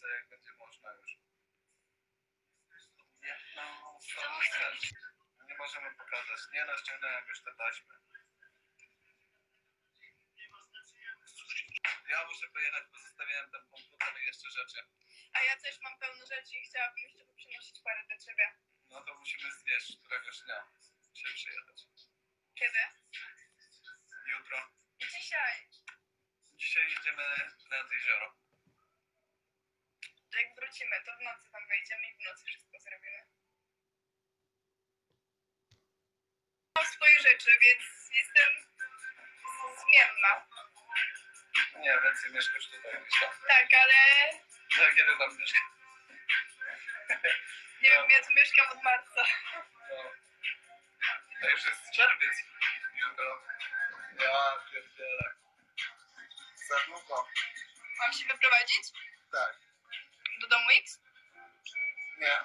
wkrótce, jak będzie można już. Nie, no, Co chcesz? Nie możemy pokazać. Nie no, ściągnąłem już te taśmy. Ja muszę pojechać, bo zostawiłem ten komputer i jeszcze rzeczy. A ja też mam pełno rzeczy i chciałabym jeszcze poprzynosić parę do ciebie. No to musimy zjeść któregoś dnia się przyjechać. Kiedy? Jutro. Dzisiaj. Dzisiaj jedziemy nad jezioro. Wrócimy, to w nocy tam wejdziemy i w nocy wszystko zrobimy. Mam swoje rzeczy, więc jestem zmienna. Nie, więcej mieszkasz tutaj niż tam. Tak, ale No kiedy tam mieszkasz? nie wiem, ja tu mieszkam od marca. No. To już jest czerwiec. Jutro. Ja pierdzielę. Za długo. Mam się wyprowadzić? Tak. Do domu X? Nie.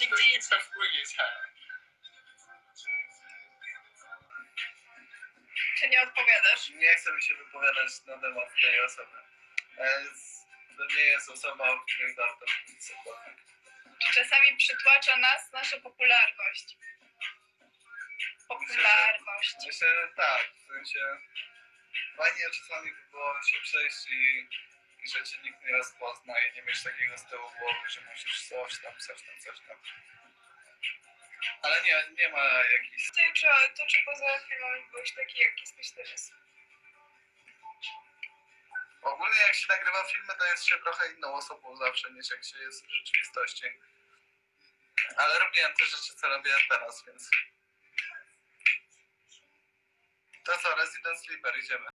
Nigdzie nie Czy nie odpowiadasz? Nie chcę mi się wypowiadać na temat tej osoby. E, z- To nie jest osoba, o której warto mówić cokolwiek. Czy czasami przytłacza nas nasza popularność? Popularność. Myślę, że tak. W sensie fajnie czasami by było się przejść i, i że cię nikt nie rozpozna i nie mieć takiego z tyłu głowy, że musisz coś tam, coś tam, coś tam. Ale nie, nie ma jakichś... Ty, czy, to czy poza filmami byłeś taki, jak jesteś teraz? Ogólnie jak się nagrywa filmy, to jest się trochę inną osobą zawsze niż jak się jest w rzeczywistości. Ale robiłem te rzeczy, co robię teraz, więc... To co, Resident Sleeper, idziemy.